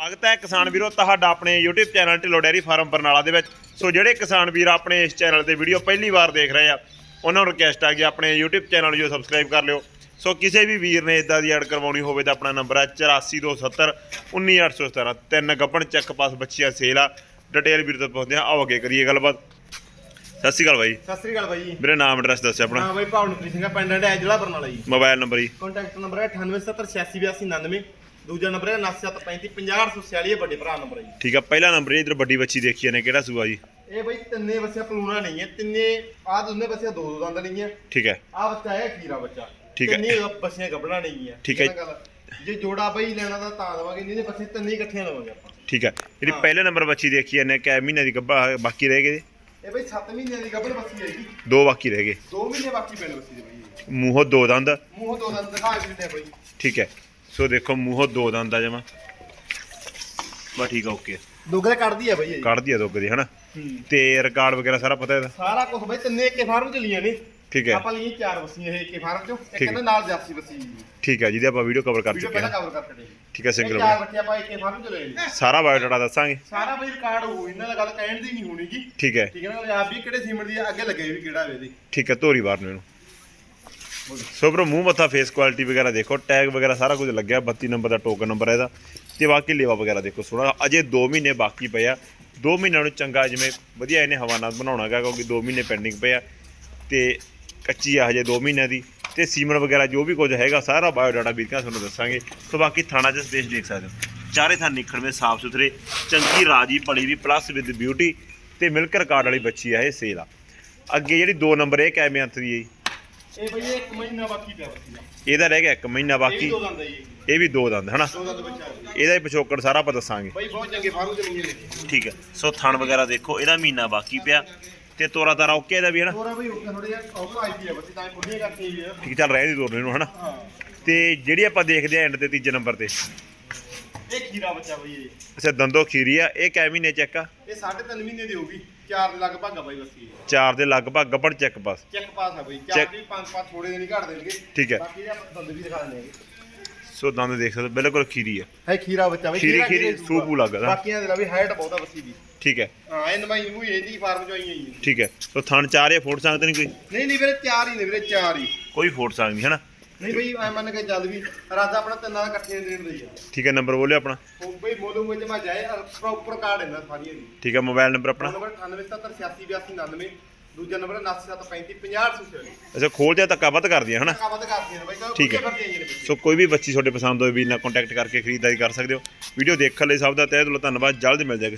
ਸਵਾਗਤ ਹੈ ਕਿਸਾਨ ਵੀਰੋ ਤੁਹਾਡਾ ਆਪਣੇ YouTube channel Dhillon dairy farm Barnala ਦੇ ਵਿੱਚ। ਸੋ ਜਿਹੜੇ ਕਿਸਾਨ ਵੀਰ ਆਪਣੇ ਇਸ ਚੈਨਲ ਤੇ ਵੀਡੀਓ ਪਹਿਲੀ ਵਾਰ ਦੇਖ ਰਹੇ ਆ ਉਹਨਾਂ ਨੂੰ ਰਿਕਵੈਸਟ ਆ ਕਿ ਆਪਣੇ YouTube ਚੈਨਲ ਨੂੰ ਸਬਸਕ੍ਰਾਈਬ ਕਰ ਲਿਓ। ਸੋ ਕਿਸੇ ਵੀ ਵੀਰ ਨੇ ਇਦਾਂ ਦੀ ਐਡ ਕਰਵਾਉਣੀ ਹੋਵੇ ਤਾਂ ਆਪਣਾ ਨੰਬਰ ਹੈ 8427 19817 ਤਿੰਨ ਗੱਪਣ ਚੱਕ ਪਾਸ ਬੱਚੀਆਂ ਸੇਲ ਆ। ਡਿਟੇਲ ਵੀਰ ਤੋਂ ਪੁੱਛਦੇ ਆ ਆਓ ਅੱਗੇ ਕਰੀਏ ਗੱਲਬਾਤ। ਸਤਿ ਸ਼੍ਰੀ ਅਕਾਲ ਬਾਈ। ਸਤਿ ਸ੍ਰੀ ਅਕਾਲ ਬਾਈ ਵੀਰੇ ਨਾਮ ਐਡਰੈਸ ਦੱਸਿਓ ਆਪਣਾ। ਹਾਂ ਬਾਈ ਭਾਵਨਪ੍ਰੀਤ ਸਿੰਘ ਪਿੰਡ ਹੈ ਜ਼ਿਲ੍ਹਾ Barnala ji. Mobile number ji. Contact number ਹੈ 9870868299 ਦੂਜਾ ਨੰਬਰ ਹੈ 9735 ਇਹ ਵੱਡੇ ਭਰਾ ਨੰਬਰ ਹੈ ਜੀ। ਠੀਕ ਆ ਪਹਿਲਾ ਨੰਬਰ ਇਧਰ ਵੱਡੀ ਬੱਚੀ ਦੇਖੀ ਨੇ ਕਿਹੜਾ ਸੂਆ ਜੀ? ਇਹ ਬਾਈ ਤਿੰਨੇ ਬੱਚੇ ਪਲੂਣਾ ਨਹੀਂ ਹੈ ਤਿੰਨੇ ਆਹ ਦੋਨੇ ਬੱਚੇ ਦੋ ਦੋ ਦੰਦ ਨਹੀਂ ਹੈ। ਠੀਕ ਹੈ। ਆਹ ਬੱਚਾ ਹੈ ਖੀਰਾ ਬੱਚਾ। ਠੀਕ ਹੈ। ਤਿੰਨੇ ਬੱਚੀਆਂ ਗੱਬਣਾ ਨਹੀਂ ਹੈ। ਠੀਕ ਹੈ। ਇਹ। ਜੇ ਜੋੜਾ ਬਾਈ ਲੈਣਾ ਤਾਂ ਤਾਂ ਦਵਾਂਗੇ ਨਹੀਂ ਤੇ ਬੱਚੇ ਤਿੰਨੇ ਇਕੱਠੀਆਂ ਲਵਾਂਗੇ ਆਪਾਂ। ਠੀਕ ਹੈ। ਜਿਹੜੀ। ਪਹਿਲੇ ਨੰਬਰ ਬੱਚੀ ਦੇਖੀ ਨੇ ਕੈ ਮਹੀਨੇ ਦੀ ਗੱਭਾ ਬਾਕੀ ਰਹਿ ਗਏ। ਇਹ ਬਾਈ 7 ਮਹੀਨਿਆਂ ਦੀ ਗੱਬਣ ਬੱਚੀ ਹੈ ਜੀ ਦੋ ਬਾਕੀ ਰਹਿ ਗਏ। 2 ਮਹੀਨੇ ਬਾਕੀ ਪੈਣ ਬੱਚੀ ਦੇ ਬਾਈ। ਮੂੰਹੋਂ ਦੋ ਦੰਦ। ਮੂੰਹ ਦੋ ਦੰਦ ਦਿਖਾ ਦਿੰਦੇ ਬਾਈ। ਠੀਕ ਹੈ। ਸੋ ਦੇਖੋ ਮੂੰਹੋਂ ਦੋ ਦੰਦ ਆ ਜਮਾ। ਬਾ ਠੀਕ ਆ ਓਕੇ। ਦੁੱਗਲੇ ਕੱਢਦੀ ਹੈ ਬਾਈ ਇਹ। ਕੱਢ ਦਿਆ ਦੁੱਗ ਦੀ ਹਨਾ? ਹੂੰ। ਤੇ ਰਿਕਾਰਡ ਵਗੈਰਾ ਸਾਰਾ ਪਤਾ ਇਹਦਾ? ਸਾਰਾ ਕੁਝ ਬਾਈ ਤਿੰਨੇ ਇੱਕੇ ਫਾਰਮ ਚ ਲੀਆਂ ਨੇ। ਠੀਕ ਹੈ। ਆਪਾਂ ਲਈ ਚਾਰ ਬੱਸੀਆਂ ਇਹ ਇੱਕੇ ਫਾਰਮ ਚੋਂ। ਇੱਕ ਠੀਕ ਨਾਲ ਜਾਸੀ ਬੱਸੀ ਠੀਕ ਹੈ ਜਿਹਦੇ ਆਪਾਂ ਵੀਡੀਓ ਕਵਰ ਕਰ ਵੀਡੀਓ ਚੁੱਕੇ ਪਹਿਲਾਂ ਹਾਂ। ਕਵਰ ਕਰ ਕੱਢੇ ਠੀਕ ਹੈ ਸਿੰਗਲ ਚਾਰ ਬੱਚੇ ਆਪਾਂ ਇੱਕੇ ਫਾਰਮ ਚ ਲਏ ਨੇ। ਸਾਰਾ ਬਾਇਓਡਾਟਾ ਦੱਸਾਂਗੇ। ਸਾਰਾ ਬਈ ਰਿਕਾਰਡ ਹੋ ਇਹਨਾਂ ਦਾ ਗੱਲ ਕਹਿਣ ਦੀ ਨਹੀਂ ਹੋਣੀ ਜੀ ਠੀਕ ਹੈ। ਠੀਕ ਹੈ ਨਾ ਆਪ ਵੀ ਕਿਹੜੇ ਸੀਮਟ ਦੀ ਆ, ਅੱਗੇ ਲੱਗੇ ਵੀ ਕਿਹੜਾ ਵੇ ਇਹਦੀ। ਠੀਕ ਹੈ ਧੋਰੀ ਬਾਹਰ ਨੂੰ ਇਹਨੂੰ। ਸੋ ਬਰੋ ਮੂੰਹ ਮੱਥਾ ਫੇਸ ਕੁਆਲਿਟੀ ਵਗੈਰਾ ਦੇਖੋ ਟੈਗ ਵਗੈਰਾ ਸਾਰਾ ਕੁਝ ਲੱਗਿਆ 32 ਨੰਬਰ ਦਾ ਟੋਕਨ ਨੰਬਰ ਹੈ ਇਹਦਾ। ਤੇ ਬਾਕੀ ਲੇਵਾ ਵਗੈਰਾ ਦੇਖੋ, ਸੋਹਣਾ, ਅਜੇ 2 ਮਹੀਨੇ ਬਾਕੀ ਪਿਆ ਆ। 2 ਮਹੀਨਿਆਂ ਨੂੰ ਚੰਗਾ ਜਿਵੇਂ ਵਧੀਆ ਇਹਨੇ ਹਵਾਨਾ ਬਣਾਉਣਾਗਾ, ਕਿਉਂਕਿ 2 ਮਹੀਨੇ ਪੈਂਡਿੰਗ ਪਏ ਆ। ਤੇ ਕੱਚੀ ਆ ਹਜੇ 2 ਮਹੀਨਿਆਂ ਦੀ। ਤੇ ਸੀਮਨ ਵਗੈਰਾ ਜੋ ਵੀ ਕੁਝ ਹੈਗਾ, ਸਾਰਾ ਬਾਇਓਡਾਟਾ ਵੀਰਕਾ ਤੁਹਾਨੂੰ ਦੱਸਾਂਗੇ। ਸੋ ਬਾਕੀ ਥਾਣਾ ਚ ਦੇਸ਼ ਦੇਖ ਸਕਦੇ ਹੋ। ਚਾਰੇ ਥਾਂ ਨਿਖੜਵੇਂ ਸਾਫ਼ ਸੁਥਰੇ, ਚੰਗੀ ਰਾਜੀ ਪਲੀ ਵੀ ਪਲੱਸ ਵਿਦ ਬਿਊਟੀ ਤੇ ਮਿਲਕ ਰਿਕਾਰਡ ਵਾਲੀ ਬੱਚੀ ਆ ਇਹ, ਸੇਲ ਆ। ਅੱਗੇ ਜਿਹੜੀ 2 ਨੰਬਰ ਇਹ ਕੈਮੇ ਦੀ ਹੈ ਜੀ? ਇਹ ਬਈ ਇੱਕ ਮਹੀਨਾ ਬਾਕੀ ਪਿਆ ਬੱਚੀ ਦਾ। ਇਹਦਾ ਰਹਿ ਗਿਆ 1 ਮਹੀਨਾ ਇਹ ਵੀ ਬਾਕੀ। ਦੋ ਦੰਦ ਹੈ ਜੀ ਇਹ। ਵੀ ਦੋ ਦੰਦ ਹਨਾ? ਦੋ ਦੰਦ ਬੱਚਾ ਹੈ। ਇਹਦਾ ਹੀ ਪਿਛੋਕੜ ਸਾਰਾ ਆਪਾਂ ਦੱਸਾਂਗੇ। ਬਈ ਬਹੁਤ ਚੰਗੇ ਫਾਰਮ ਚ ਲਈਆਂ ਨੇ ਠੀਕ ਹੈ। ਸੋ ਥਣ ਵਗੈਰਾ ਦੇਖੋ ਇਹਦਾ ਮਹੀਨਾ ਬਾਕੀ ਪਿਆ। ਤੇ ਤੋਰਾ ਤਾਰਾ ਓਕੇ ਇਹਦਾ ਵੀ ਹਨਾ? ਥੋੜਾ ਬਈ ਉੱਤੇ ਥੋੜੇ ਜਿਹਾ ਉਹ ਆਈ ਪਈ ਹੈ ਬੱਚੀ ਤਾਂ ਖੁੱਲੀਆਂ ਕਰਕੇ ਹੀ ਹੈ ਠੀਕ ਚੱਲ ਰਹਿ ਦੀ ਤੋਰਨੇ ਨੂੰ ਹਨਾ? ਹਾਂ। ਤੇ ਜਿਹੜੀ ਆਪਾਂ ਦੇਖਦੇ ਆ ਐਂਡ ਤੇ ਤੀਜੇ ਨੰਬਰ ਤੇ। ਇਹ ਖੀਰਾ ਬੱਚਾ ਬਈ ਇਹ। ਅੱਛਾ ਦੰਦੋ ਖੀਰੀ ਆ। ਇਹ ਕੈ ਮਹੀਨੇ ਚੈੱਕ ਆ? ਇਹ 3.5 ਮਹੀਨੇ ਦੀ ਹੋਊਗੀ। ਚਾਰ ਦੇ ਲਗਭਗ ਆ ਬਾਈ ਬੱਸੀ ਚਾਰ ਦੇ ਲਗਭਗ ਗੱਪੜ ਚੈੱਕ ਪਾਸ ਚੈੱਕ ਪਾਸ ਆ ਬਈ। ਚਾਰ Check- ਦੀ ਪੰਜ ਪੰਜ ਥੋੜੇ ਦਿਨ ਹੀ ਘੱਟ ਦੇਣਗੇ। ਠੀਕ ਹੈ। ਬਾਕੀ ਇਹ ਆਪਾਂ ਦੰਦ ਵੀ ਦਿਖਾ ਦਿੰਦੇ ਹੈਗੇ ਸੋ ਦੰਦ ਦੇਖ ਸਕਦੇ ਹੋ, ਬਿਲਕੁਲ ਖੀਰੀ ਹੈ ਖੀਰਾ ਬੱਚਾ ਬਈ। ਖੀਰੀ- ਖੀਰਾ ਖੀਰੀ ਕਿਹੜੇ ਸੂਪ ਨੂੰ। ਲੱਗਦਾ। ਬਾਕੀਆਂ ਦੇ ਲਾ ਵੀ ਹਾਈਟ ਬਹੁਤ ਆ ਬੱਸੀ ਦੀ। ਠੀਕ ਹੈ। ਹਾਂ ਇਹ ਨਮਾਈ ਨੂੰ ਇਹਦੀ ਫਾਰਮ ਚੋਂ ਆਈ ਠੀਕ ਹੈ। ਸੋ ਥਣ ਚਾਰ ਇਹ ਫੋਟ ਸਕਦੇ ਨਹੀਂ ਕੋਈ? ਨਹੀਂ ਨਹੀਂ ਵੀਰੇ ਚਾਰ ਹੀ ਨੇ ਵੀਰੇ ਚਾਰ ਹੀ। ਕੋਈ ਫੋਟ ਸਕਦੀ ਹਨਾ ਨਹੀਂ ਬਈ ਐ ਮੰਨ ਕੇ ਚੱਲ ਵੀ ਰਾਜਾ ਆਪਣਾ ਤਿੰਨਾਂ ਦਾ ਇਕੱਠੇ ਦੇਣ ਦੇ ਆ। ਠੀਕ ਹੈ ਨੰਬਰ ਬੋਲਿਓ ਆਪਣਾ। ਉਹ ਬਈ ਮੋਲੂ ਵਿੱਚ ਮੈਂ ਜਾਏ ਪ੍ਰੋਪਰ ਕਾਰਡ ਇਹਨਾਂ ਸਾਰੀਆਂ ਦੀ। ਠੀਕ ਹੈ ਮੋਬਾਈਲ ਨੰਬਰ ਆਪਣਾ। ਨੰਬਰ 9877868299 ਦੂਜਾ ਨੰਬਰ 9735 ਅੱਛਾ ਖੋਲ ਦਿਆ ਧੱਕਾ ਵੱਧ ਕਰਦੀਆਂ ਹਨਾ? ਕਾਬਤ ਕਰਦੀਆਂ ਨੇ ਬਈ ਠੀਕ ਹੈ। ਸੋ ਕੋਈ ਵੀ ਬੱਚੀ ਤੁਹਾਡੇ ਪਸੰਦ ਹੋਵੇ ਵੀ ਨਾਲ ਕੰਟੈਕਟ ਕਰਕੇ ਖਰੀਦਦਾਰੀ ਕਰ ਸਕਦੇ ਹੋ। ਵੀਡੀਓ ਦੇਖਣ ਲਈ ਸਭ ਦਾ ਤਹਿ ਦਿਲੋਂ ਧੰਨਵਾਦ ਜਲਦ ਮਿਲ ਜਾਏਗਾ